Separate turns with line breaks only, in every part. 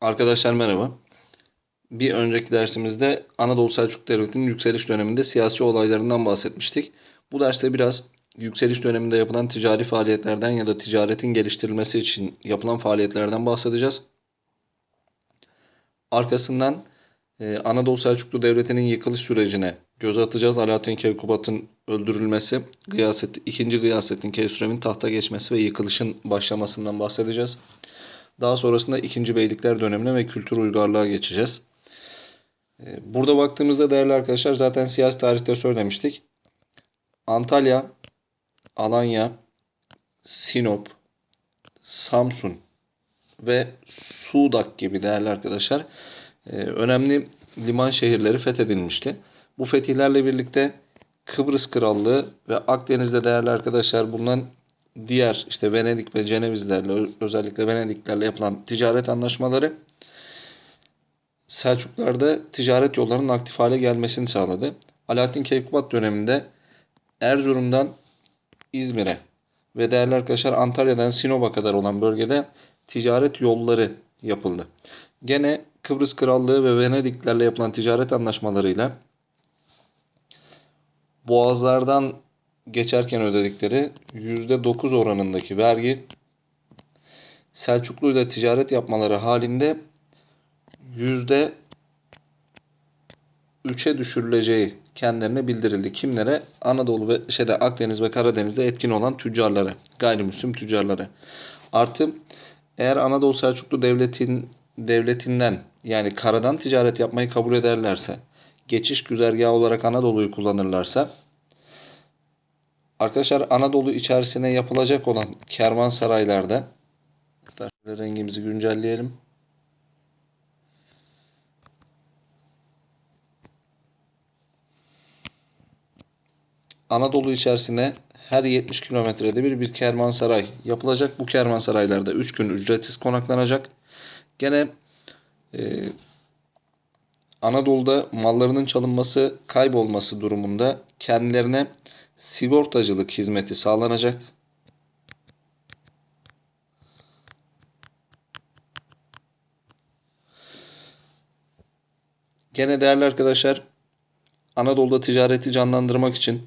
Arkadaşlar merhaba. Bir önceki dersimizde Anadolu Selçuk Devleti'nin yükseliş döneminde siyasi olaylarından bahsetmiştik. Bu derste biraz yükseliş döneminde yapılan ticari faaliyetlerden ya da ticaretin geliştirilmesi için yapılan faaliyetlerden bahsedeceğiz. Arkasından e, Anadolu Selçuklu Devleti'nin yıkılış sürecine göz atacağız. Alaaddin Keykubat'ın öldürülmesi, Gıyaset, 2. Gıyasettin Keysürem'in tahta geçmesi ve yıkılışın başlamasından bahsedeceğiz. Daha sonrasında 2. Beylikler dönemine ve kültür uygarlığa geçeceğiz. Ee, Burada baktığımızda değerli arkadaşlar zaten siyasi tarihte söylemiştik. Antalya, Alanya, Sinop, Samsun ve Sudak gibi değerli arkadaşlar e, önemli liman şehirleri fethedilmişti. Bu fetihlerle birlikte Kıbrıs Krallığı ve Akdeniz'de değerli arkadaşlar bulunan diğer işte Venedik ve Cenevizlerle özellikle Venediklerle yapılan ticaret anlaşmaları Selçuklar'da ticaret yollarının aktif hale gelmesini sağladı. Alaaddin Keykubat döneminde Erzurum'dan İzmir'e ve değerli arkadaşlar Antalya'dan Sinop'a kadar olan bölgede ticaret yolları yapıldı. Gene Kıbrıs Krallığı ve Venediklerle yapılan ticaret anlaşmalarıyla boğazlardan geçerken ödedikleri %9 oranındaki vergi Selçuklu ile ticaret yapmaları halinde %3'e düşürüleceği kendilerine bildirildi. Kimlere? Anadolu ve şeyde Akdeniz ve Karadeniz'de etkin olan tüccarlara, gayrimüslim tüccarlara. Artı eğer Anadolu Selçuklu devletin devletinden yani karadan ticaret yapmayı kabul ederlerse, geçiş güzergahı olarak Anadolu'yu kullanırlarsa Arkadaşlar Anadolu içerisine yapılacak olan kervansaraylarda rengimizi güncelleyelim. Anadolu içerisine her 70 kilometrede bir bir kervansaray yapılacak. Bu kervansaraylarda 3 gün ücretsiz konaklanacak. Gene e, Anadolu'da mallarının çalınması, kaybolması durumunda kendilerine sigortacılık hizmeti sağlanacak. Gene değerli arkadaşlar Anadolu'da ticareti canlandırmak için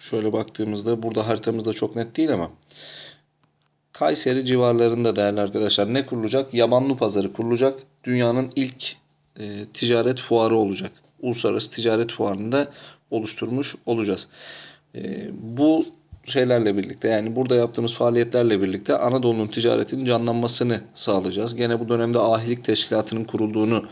şöyle baktığımızda burada haritamızda çok net değil ama Kayseri civarlarında değerli arkadaşlar ne kurulacak? Yamanlı pazarı kurulacak. Dünyanın ilk e, ticaret fuarı olacak. Uluslararası ticaret fuarında oluşturmuş olacağız. E, bu şeylerle birlikte yani burada yaptığımız faaliyetlerle birlikte Anadolu'nun ticaretinin canlanmasını sağlayacağız. Gene bu dönemde ahilik teşkilatının kurulduğunu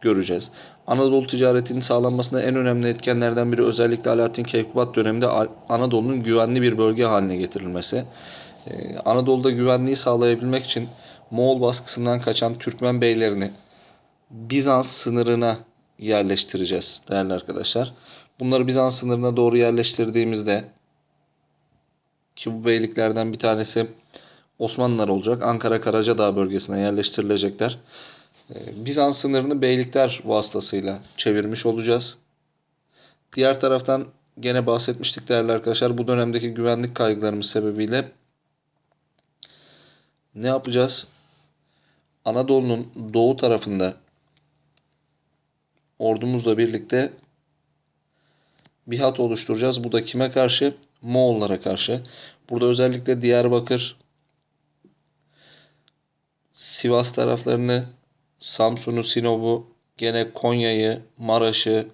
göreceğiz. Anadolu ticaretinin sağlanmasında en önemli etkenlerden biri özellikle Alaaddin Keykubat döneminde Anadolu'nun güvenli bir bölge haline getirilmesi. Ee, Anadolu'da güvenliği sağlayabilmek için Moğol baskısından kaçan Türkmen beylerini Bizans sınırına yerleştireceğiz değerli arkadaşlar. Bunları Bizans sınırına doğru yerleştirdiğimizde ki bu beyliklerden bir tanesi Osmanlılar olacak. Ankara Karacadağ bölgesine yerleştirilecekler. Ee, Bizans sınırını beylikler vasıtasıyla çevirmiş olacağız. Diğer taraftan gene bahsetmiştik değerli arkadaşlar. Bu dönemdeki güvenlik kaygılarımız sebebiyle ne yapacağız? Anadolu'nun doğu tarafında ordumuzla birlikte bir hat oluşturacağız. Bu da kime karşı? Moğollara karşı. Burada özellikle Diyarbakır, Sivas taraflarını, Samsun'u, Sinop'u, gene Konya'yı, Maraş'ı,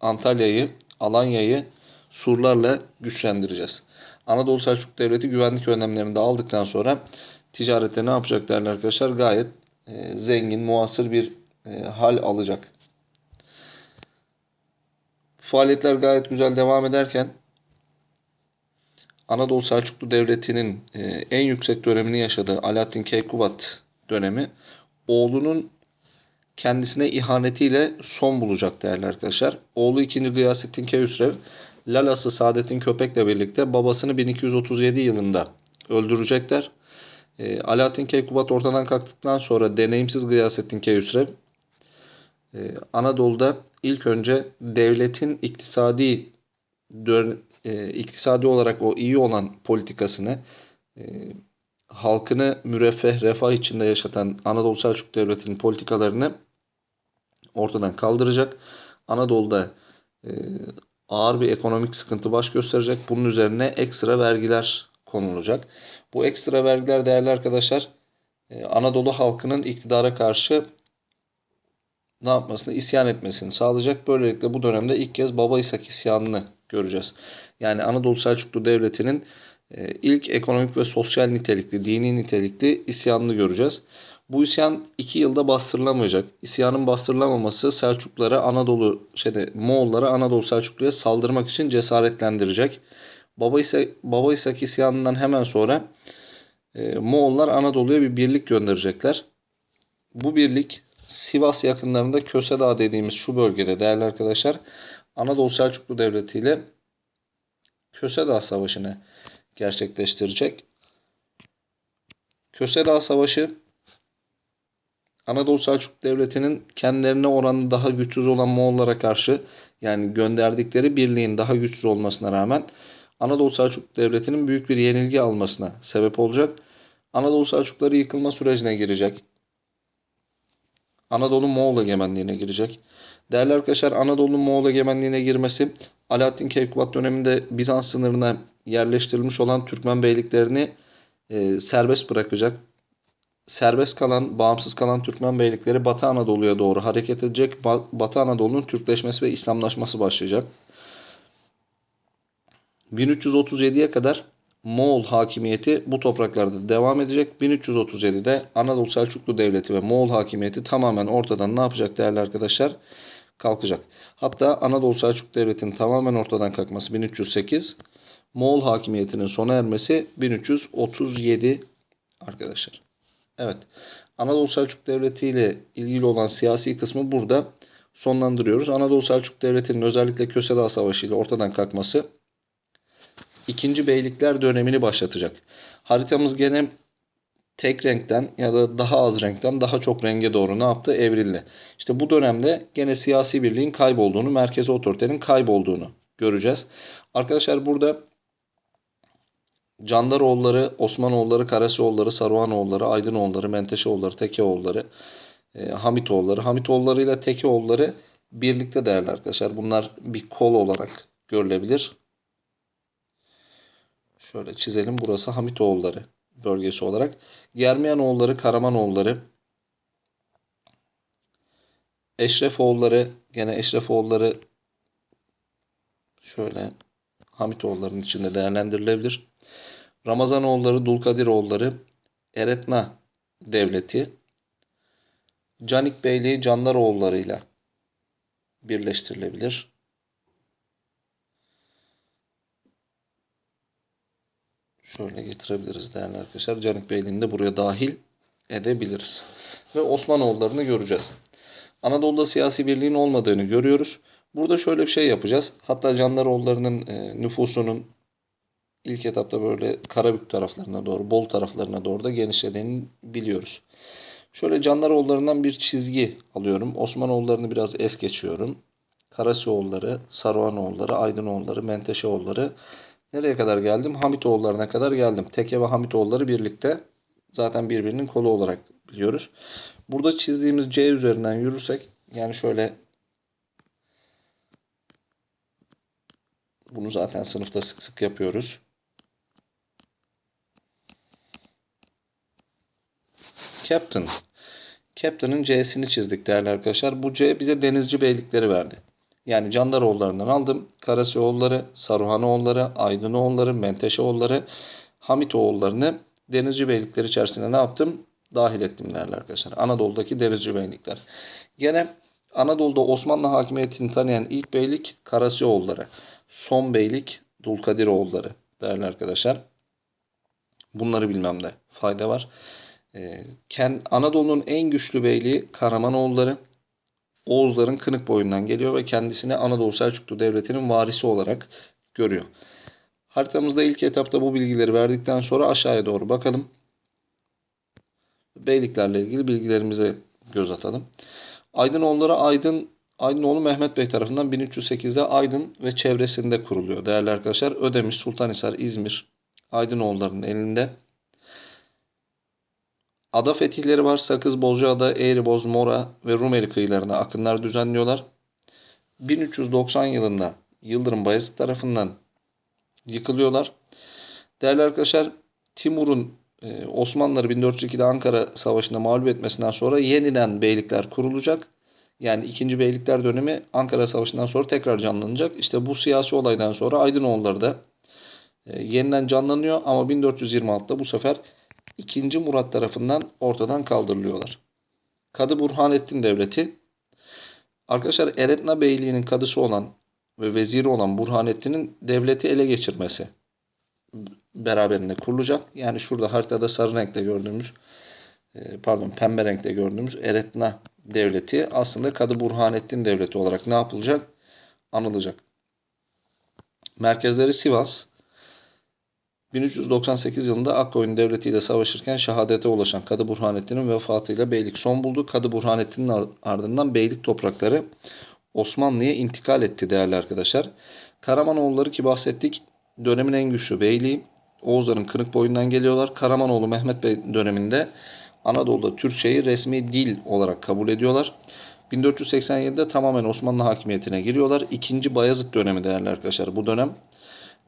Antalya'yı, Alanya'yı surlarla güçlendireceğiz. Anadolu Selçuk Devleti güvenlik önlemlerini de aldıktan sonra ticarette ne yapacak değerli arkadaşlar? Gayet e, zengin, muasır bir e, hal alacak. Faaliyetler gayet güzel devam ederken Anadolu Selçuklu Devleti'nin e, en yüksek dönemini yaşadığı Alaaddin Keykubat dönemi oğlunun kendisine ihanetiyle son bulacak değerli arkadaşlar. Oğlu 2. Gıyasettin Keyhüsrev Lalası Saadettin Köpek'le birlikte babasını 1237 yılında öldürecekler. E, Alaaddin Keykubat ortadan kalktıktan sonra deneyimsiz Gıyasettin Keyhüsrev Anadolu'da ilk önce devletin iktisadi e, iktisadi olarak o iyi olan politikasını e, halkını müreffeh, refah içinde yaşatan Anadolu Selçuk Devleti'nin politikalarını ortadan kaldıracak. Anadolu'da e, ağır bir ekonomik sıkıntı baş gösterecek. Bunun üzerine ekstra vergiler konulacak. Bu ekstra vergiler değerli arkadaşlar Anadolu halkının iktidara karşı ne yapmasını, isyan etmesini sağlayacak. Böylelikle bu dönemde ilk kez Baba İshak isyanını göreceğiz. Yani Anadolu Selçuklu Devleti'nin e, ilk ekonomik ve sosyal nitelikli, dini nitelikli isyanını göreceğiz. Bu isyan iki yılda bastırılamayacak. İsyanın bastırılamaması Selçuklulara Anadolu şeyde Moğollara Anadolu Selçuklu'ya saldırmak için cesaretlendirecek. Baba İshak, Baba İshak isyanından hemen sonra e, Moğollar Anadolu'ya bir birlik gönderecekler. Bu birlik Sivas yakınlarında Kösedağ dediğimiz şu bölgede değerli arkadaşlar Anadolu Selçuklu Devleti ile Kösedağ Savaşı'nı gerçekleştirecek. Kösedağ Savaşı Anadolu Selçuklu Devleti'nin kendilerine oranı daha güçsüz olan Moğollara karşı yani gönderdikleri birliğin daha güçsüz olmasına rağmen Anadolu Selçuklu Devleti'nin büyük bir yenilgi almasına sebep olacak. Anadolu Selçukları yıkılma sürecine girecek. Anadolu Moğol egemenliğine girecek. Değerli arkadaşlar Anadolu Moğol egemenliğine girmesi Alaaddin Keykubat döneminde Bizans sınırına yerleştirilmiş olan Türkmen beyliklerini e, serbest bırakacak. Serbest kalan, bağımsız kalan Türkmen beylikleri Batı Anadolu'ya doğru hareket edecek. Ba Batı Anadolu'nun Türkleşmesi ve İslamlaşması başlayacak. 1337'ye kadar Moğol hakimiyeti bu topraklarda devam edecek. 1337'de Anadolu Selçuklu Devleti ve Moğol hakimiyeti tamamen ortadan ne yapacak değerli arkadaşlar? Kalkacak. Hatta Anadolu Selçuklu Devleti'nin tamamen ortadan kalkması 1308, Moğol hakimiyetinin sona ermesi 1337 arkadaşlar. Evet. Anadolu Selçuk Devleti ile ilgili olan siyasi kısmı burada sonlandırıyoruz. Anadolu Selçuk Devleti'nin özellikle Kösedağ Savaşı ile ortadan kalkması ikinci beylikler dönemini başlatacak. Haritamız gene tek renkten ya da daha az renkten daha çok renge doğru ne yaptı? Evrildi. İşte bu dönemde gene siyasi birliğin kaybolduğunu, merkezi otoritenin kaybolduğunu göreceğiz. Arkadaşlar burada Candaroğulları, Osmanoğulları, Karasioğulları, Saruhanoğulları, Aydınoğulları, Menteşeoğulları, Tekeoğulları, e, Hamitoğulları, Hamitoğulları ile Tekeoğulları birlikte değerli arkadaşlar. Bunlar bir kol olarak görülebilir. Şöyle çizelim. Burası Hamitoğulları bölgesi olarak. Germiyanoğulları, Karamanoğulları, Eşrefoğulları, gene Eşrefoğulları şöyle Hamitoğulların içinde değerlendirilebilir. Ramazanoğulları, Dulkadiroğulları, Eretna Devleti, Canik Beyliği Candaroğulları ile birleştirilebilir. Şöyle getirebiliriz değerli arkadaşlar. Canik Beyliğini de buraya dahil edebiliriz. Ve Osmanoğullarını göreceğiz. Anadolu'da siyasi birliğin olmadığını görüyoruz. Burada şöyle bir şey yapacağız. Hatta Candaroğullarının e, nüfusunun ilk etapta böyle Karabük taraflarına doğru, Bol taraflarına doğru da genişlediğini biliyoruz. Şöyle Candaroğullarından bir çizgi alıyorum. Osmanoğullarını biraz es geçiyorum. Karasioğulları, Saruhanoğulları, Aydınoğulları, Menteşeoğulları nereye kadar geldim? Hamitoğullarına kadar geldim. Teke ve Hamitoğulları birlikte zaten birbirinin kolu olarak biliyoruz. Burada çizdiğimiz C üzerinden yürürsek yani şöyle bunu zaten sınıfta sık sık yapıyoruz. Captain. Captain'ın C'sini çizdik değerli arkadaşlar. Bu C bize denizci beylikleri verdi. Yani Candaroğullarından aldım. Karasioğulları, Saruhanoğulları, Aydınoğulları, Menteşeoğulları, Hamitoğullarını denizci beylikleri içerisinde ne yaptım? Dahil ettim değerli arkadaşlar. Anadolu'daki denizci beylikler. Gene Anadolu'da Osmanlı hakimiyetini tanıyan ilk beylik Karasioğulları. Son beylik Dulkadiroğulları değerli arkadaşlar. Bunları bilmemde fayda var. Ee, Anadolu'nun en güçlü beyliği Karamanoğulları. Oğuzların kınık boyundan geliyor ve kendisini Anadolu Selçuklu Devleti'nin varisi olarak görüyor. Haritamızda ilk etapta bu bilgileri verdikten sonra aşağıya doğru bakalım. Beyliklerle ilgili bilgilerimize göz atalım. Aydınoğulları Aydın Aydınoğlu Mehmet Bey tarafından 1308'de Aydın ve çevresinde kuruluyor. Değerli arkadaşlar Ödemiş, Sultanhisar, İzmir Aydınoğullarının elinde. Ada fetihleri var. Sakız, Bozcaada, Eğriboz, Mora ve Rumeli kıyılarına akınlar düzenliyorlar. 1390 yılında Yıldırım Bayezid tarafından yıkılıyorlar. Değerli arkadaşlar Timur'un e, Osmanlıları 1402'de Ankara Savaşı'nda mağlup etmesinden sonra yeniden beylikler kurulacak. Yani 2. Beylikler dönemi Ankara Savaşı'ndan sonra tekrar canlanacak. İşte bu siyasi olaydan sonra Aydınoğulları da e, yeniden canlanıyor ama 1426'da bu sefer 2. Murat tarafından ortadan kaldırılıyorlar. Kadı Burhanettin Devleti Arkadaşlar Eretna Beyliği'nin kadısı olan ve veziri olan Burhanettin'in devleti ele geçirmesi beraberinde kurulacak. Yani şurada haritada sarı renkte gördüğümüz e, pardon pembe renkte gördüğümüz Eretna devleti aslında Kadı Burhanettin devleti olarak ne yapılacak? Anılacak. Merkezleri Sivas. 1398 yılında Akkoyun devletiyle savaşırken şehadete ulaşan Kadı Burhanettin'in vefatıyla beylik son buldu. Kadı Burhanettin'in ardından beylik toprakları Osmanlı'ya intikal etti değerli arkadaşlar. Karamanoğulları ki bahsettik dönemin en güçlü beyliği. Oğuzların kırık boyundan geliyorlar. Karamanoğlu Mehmet Bey döneminde Anadolu'da Türkçeyi resmi dil olarak kabul ediyorlar. 1487'de tamamen Osmanlı hakimiyetine giriyorlar. İkinci Bayezid dönemi değerli arkadaşlar. Bu dönem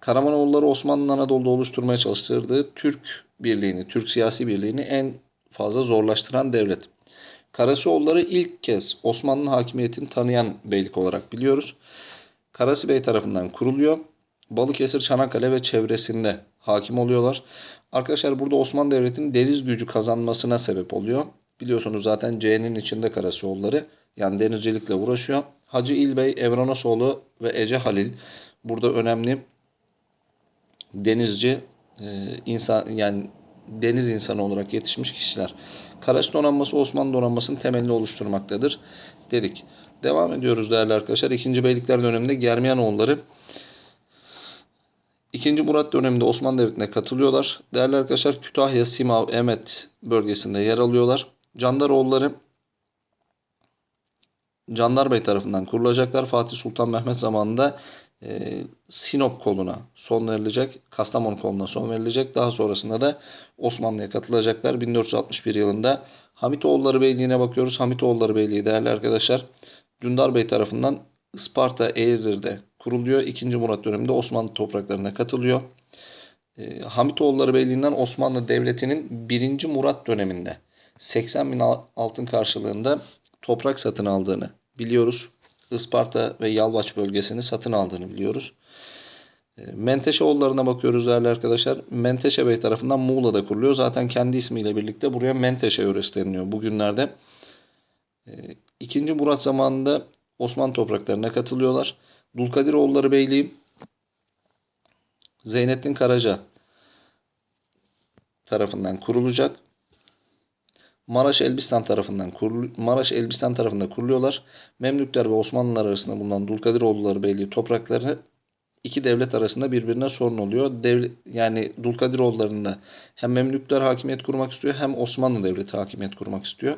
Karamanoğulları Osmanlı'nın Anadolu'da oluşturmaya çalıştırdığı Türk birliğini, Türk siyasi birliğini en fazla zorlaştıran devlet. Karasioğulları ilk kez Osmanlı hakimiyetini tanıyan beylik olarak biliyoruz. Karasi Bey tarafından kuruluyor. Balıkesir, Çanakkale ve çevresinde hakim oluyorlar. Arkadaşlar burada Osmanlı Devleti'nin deniz gücü kazanmasına sebep oluyor. Biliyorsunuz zaten C'nin içinde Karasioğulları yani denizcilikle uğraşıyor. Hacı İlbey, Evranosoğlu ve Ece Halil burada önemli denizci e, insan yani deniz insanı olarak yetişmiş kişiler. Karaç donanması Osmanlı donanmasının temelini oluşturmaktadır dedik. Devam ediyoruz değerli arkadaşlar. İkinci Beylikler döneminde Germiyanoğulları İkinci Murat döneminde Osmanlı Devleti'ne katılıyorlar. Değerli arkadaşlar Kütahya, Simav, Emet bölgesinde yer alıyorlar. Candaroğulları Candar Bey tarafından kurulacaklar. Fatih Sultan Mehmet zamanında e, Sinop koluna son verilecek. Kastamonu koluna son verilecek. Daha sonrasında da Osmanlı'ya katılacaklar. 1461 yılında Hamitoğulları Beyliği'ne bakıyoruz. Hamitoğulları Beyliği değerli arkadaşlar Dündar Bey tarafından Isparta Eğirdir'de kuruluyor. 2. Murat döneminde Osmanlı topraklarına katılıyor. E, Hamitoğulları Beyliği'nden Osmanlı Devleti'nin 1. Murat döneminde 80 bin altın karşılığında toprak satın aldığını biliyoruz. Isparta ve Yalvaç bölgesini satın aldığını biliyoruz. E, Menteşeoğullarına bakıyoruz değerli arkadaşlar. Menteşe Bey tarafından Muğla'da kuruluyor. Zaten kendi ismiyle birlikte buraya Menteşe yöresi deniliyor bugünlerde. E, ikinci Murat zamanında Osmanlı topraklarına katılıyorlar. Dulkadiroğulları Beyliği Zeynettin Karaca tarafından kurulacak. Maraş Elbistan tarafından kurulu, Maraş Elbistan tarafında kuruluyorlar. Memlükler ve Osmanlılar arasında bulunan Dulkadiroğulları Beyliği toprakları iki devlet arasında birbirine sorun oluyor. Devlet, yani Dulkadiroğullarında hem Memlükler hakimiyet kurmak istiyor hem Osmanlı Devleti hakimiyet kurmak istiyor.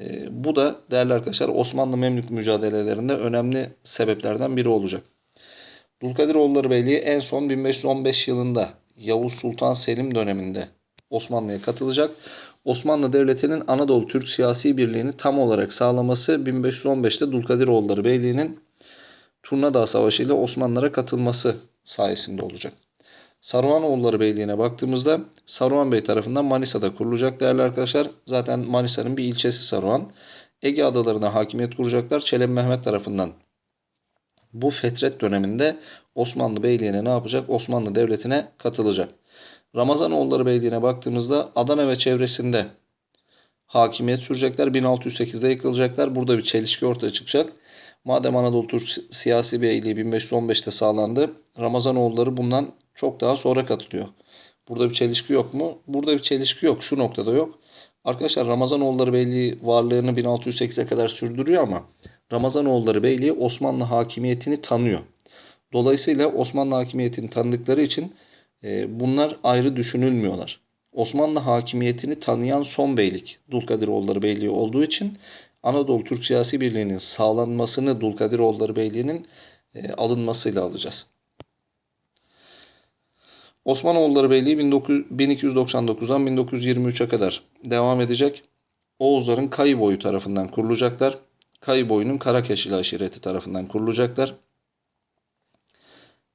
E, bu da değerli arkadaşlar Osmanlı-Memlük mücadelelerinde önemli sebeplerden biri olacak. Dulkadiroğulları Beyliği en son 1515 yılında Yavuz Sultan Selim döneminde Osmanlı'ya katılacak. Osmanlı Devleti'nin Anadolu Türk siyasi birliğini tam olarak sağlaması 1515'te Dulkadiroğulları Beyliği'nin Turnadağ Savaşı ile Osmanlılara katılması sayesinde olacak. Saruvanoğulları Beyliği'ne baktığımızda Saruhan Bey tarafından Manisa'da kurulacak değerli arkadaşlar. Zaten Manisa'nın bir ilçesi Saruhan. Ege adalarına hakimiyet kuracaklar. Çelebi Mehmet tarafından bu fetret döneminde Osmanlı Beyliği'ne ne yapacak? Osmanlı Devleti'ne katılacak. Ramazanoğulları Beyliği'ne baktığımızda Adana ve çevresinde hakimiyet sürecekler. 1608'de yıkılacaklar. Burada bir çelişki ortaya çıkacak. Madem Anadolu Türk siyasi beyliği 1515'te sağlandı, Ramazanoğulları bundan çok daha sonra katılıyor. Burada bir çelişki yok mu? Burada bir çelişki yok. Şu noktada yok. Arkadaşlar Ramazanoğulları Beyliği varlığını 1608'e kadar sürdürüyor ama Ramazanoğulları Beyliği Osmanlı hakimiyetini tanıyor. Dolayısıyla Osmanlı hakimiyetini tanıdıkları için bunlar ayrı düşünülmüyorlar. Osmanlı hakimiyetini tanıyan son beylik Dulkadiroğulları Beyliği olduğu için Anadolu Türk Siyasi Birliği'nin sağlanmasını Dulkadiroğulları Beyliği'nin e, alınmasıyla alacağız. Osmanoğulları Beyliği 19 1299'dan 1923'e kadar devam edecek. Oğuzların Kayı tarafından kurulacaklar. Kayı boyunun Karakeşili aşireti tarafından kurulacaklar.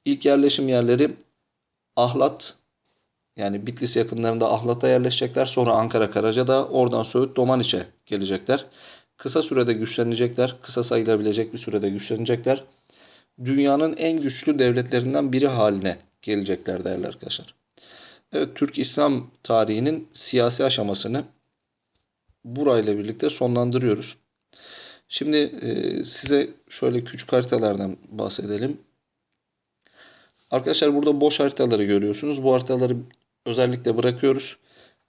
İlk yerleşim yerleri Ahlat yani Bitlis yakınlarında Ahlat'a yerleşecekler. Sonra Ankara Karacadağ, oradan Söğüt Domaniç'e gelecekler. Kısa sürede güçlenecekler. Kısa sayılabilecek bir sürede güçlenecekler. Dünyanın en güçlü devletlerinden biri haline gelecekler değerli arkadaşlar. Evet Türk İslam tarihinin siyasi aşamasını burayla birlikte sonlandırıyoruz. Şimdi e, size şöyle küçük haritalardan bahsedelim. Arkadaşlar burada boş haritaları görüyorsunuz. Bu haritaları özellikle bırakıyoruz.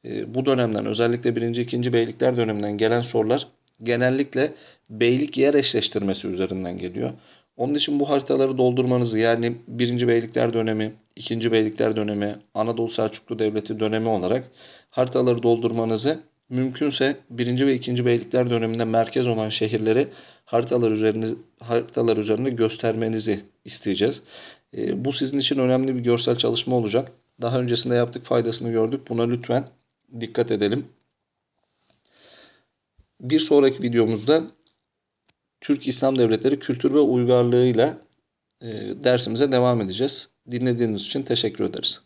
E, bu dönemden özellikle 1. 2. beylikler döneminden gelen sorular genellikle beylik yer eşleştirmesi üzerinden geliyor. Onun için bu haritaları doldurmanızı yani 1. Beylikler dönemi, 2. Beylikler dönemi, Anadolu Selçuklu Devleti dönemi olarak haritaları doldurmanızı mümkünse 1. ve 2. Beylikler döneminde merkez olan şehirleri haritalar üzerinde haritalar üzerinde göstermenizi isteyeceğiz. E, bu sizin için önemli bir görsel çalışma olacak. Daha öncesinde yaptık faydasını gördük. Buna lütfen dikkat edelim. Bir sonraki videomuzda Türk İslam Devletleri kültür ve uygarlığıyla e, dersimize devam edeceğiz. Dinlediğiniz için teşekkür ederiz.